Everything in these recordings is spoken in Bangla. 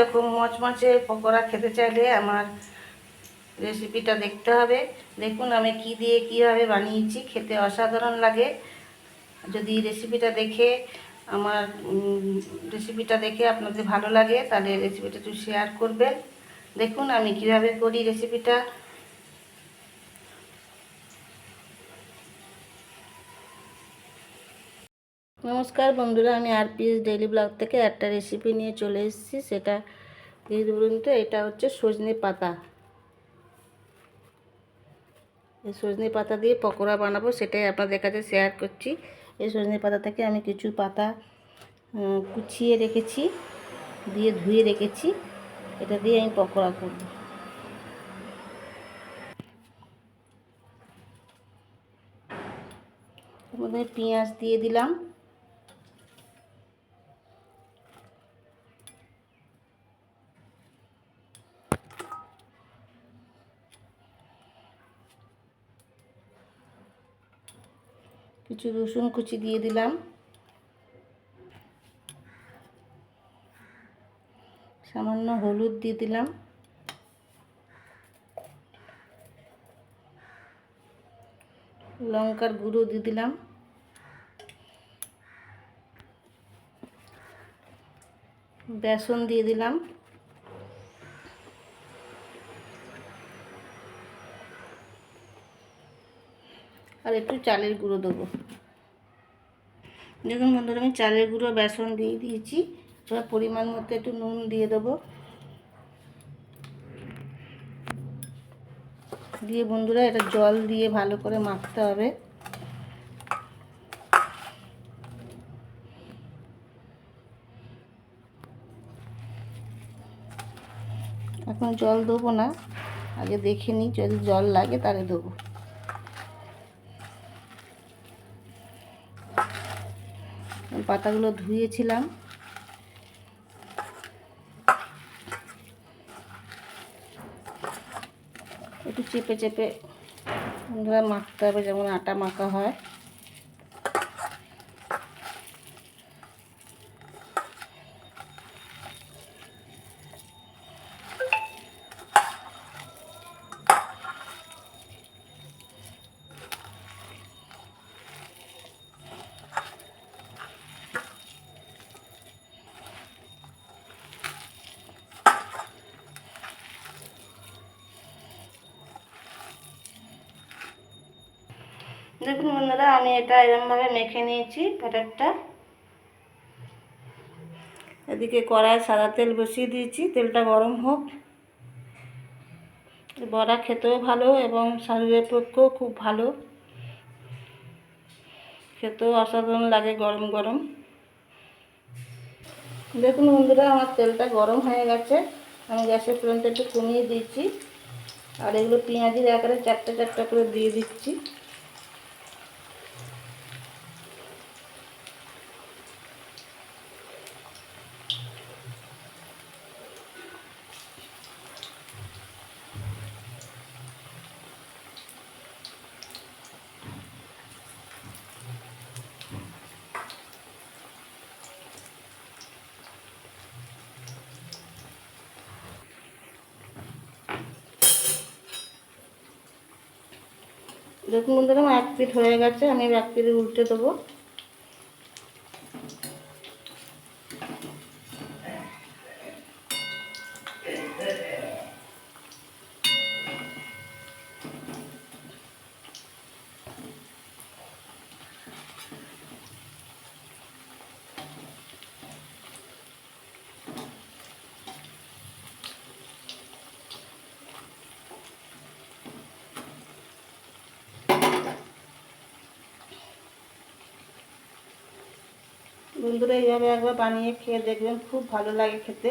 এরকম মচমচে পকোড়া খেতে চাইলে আমার রেসিপিটা দেখতে হবে। দেখুন আমি কি দিয়ে কীভাবে বানিয়েছি, খেতে অসাধারণ লাগে। যদি রেসিপিটা দেখে, আমার রেসিপিটা দেখে আপনাদের ভালো লাগে, তাহলে রেসিপিটা একটু শেয়ার করবেন। দেখুন আমি কীভাবে করি রেসিপিটা। নমস্কার বন্ধুরা, আমি আর পিএস ডেইলি ব্লগ থেকে একটা রেসিপি নিয়ে চলে এসেছি। সেটা এই ধরুন তো, এটা হচ্ছে সজনে পাতা। এই সজনে পাতা দিয়ে পকোড়া বানাবো, সেটাই আপনাদের কাছে শেয়ার করছি। এই সজনে পাতা থেকে আমি কিছু পাতা কুচিয়ে রেখেছি, দিয়ে ধুয়ে রেখেছি। এটা দিয়ে আমি পকোড়া করব। পেঁয়াজ দিয়ে দিলাম। কিছু রসুন কুচি দিয়ে দিলাম। সামান্য হলুদ দিয়ে দিলাম। লঙ্কার গুঁড়ো দিয়ে দিলাম। বেসন দিয়ে দিলাম। আর একটু চালের গুঁড়ো দেবো। দেখুন বন্ধুরা, আমি চালের গুঁড়ো বেসন দিয়ে দিয়েছি। এবার পরিমাণ মতো একটু নুন দিয়ে দেবো। দিয়ে বন্ধুরা, এটা জল দিয়ে ভালো করে মাখতে হবে। এখন জল দেবো না, আগে দেখে নিই যদি জল লাগে তাহলে দেবো। পাতাগুলো ধুয়েছিলাম। একটু চেপে চেপে ধরে মাখতে হবে যেমন আটা মাখা হয়। দেখুন বন্ধুরা, আমি এটা এরমভাবে মেখে নিয়েছি ব্যাটারটা। এদিকে কড়ায় সাদা তেল বসিয়ে দিয়েছি, তেলটা গরম হোক। বড়া খেতেও ভালো এবং শরীরের পক্ষেও খুব ভালো। খেতেও অসাধারণ লাগে গরম গরম। দেখুন বন্ধুরা, আমার তেলটা গরম হয়ে গেছে। আমি গ্যাসের ফ্লেমটা একটু কমিয়ে দিয়েছি। আর এগুলো পেঁয়াজির আকারে চারটে চারটে করে দিয়ে দিচ্ছি। দেখুন বন্ধুরা আমার এক পিঠ হয়ে গেছে আমি এক পিঠে উল্টে দেবো। বন্ধুরা এইভাবে একবার বানিয়ে খেয়ে দেখবেন, খুব ভালো লাগে খেতে।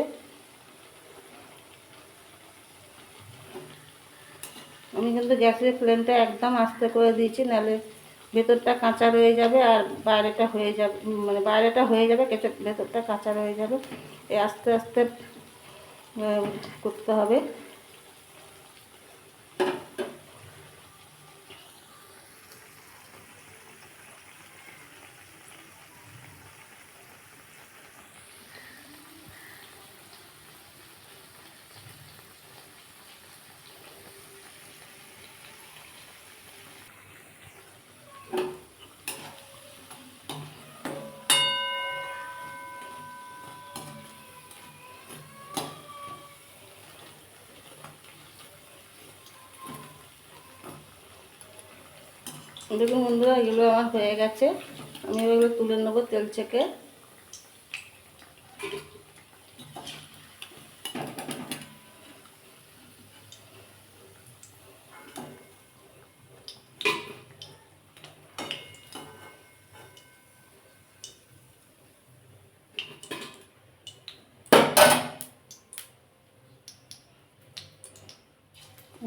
আমি কিন্তু গ্যাসের ফ্লেমটা একদম আস্তে করে দিয়েছি, নাহলে ভেতরটা কাঁচা রয়ে যাবে আর বাইরেটা হয়ে যাবে মানে বাইরেটা হয়ে যাবে, কেঁচে ভেতরটা কাঁচা রয়ে যাবে। এই আস্তে আস্তে করতে হবে। দেখুন বন্ধুরা, এগুলো আমার হয়ে গেছে। আমি এগুলো তুলে নেব তেল থেকে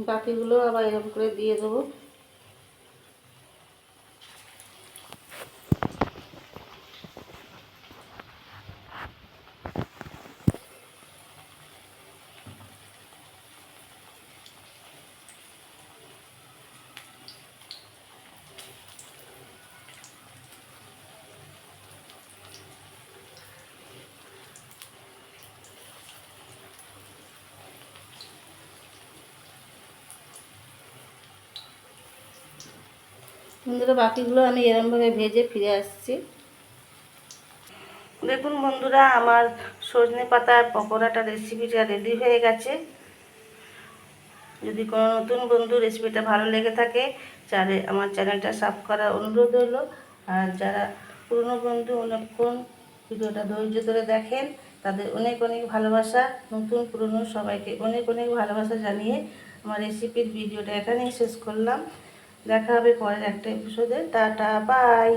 বাকিগুলো আবার এরকম করে দিয়ে দেবো। বন্ধুরা, বাকিগুলো আমি এরমভাবে ভেজে ফিরে আসছি। দেখুন বন্ধুরা, আমার সজনে পাতার পকোড়াটা রেসিপিটা রেডি হয়ে গেছে। যদি কোনো নতুন বন্ধু রেসিপিটা ভালো লেগে থাকে চারে আমার চ্যানেলটা সাব করার অনুরোধ হলো আর যারা পুরনো বন্ধু অনেকক্ষণ ভিডিওটা ধৈর্য ধরে দেখেন, তাদের অনেক অনেক ভালোবাসা। নতুন পুরনো সবাইকে অনেক অনেক ভালোবাসা জানিয়ে আমার রেসিপির ভিডিওটা এখানেই শেষ করলাম। দেখা হবে পরের একটা এপিসোডে টাটা বাই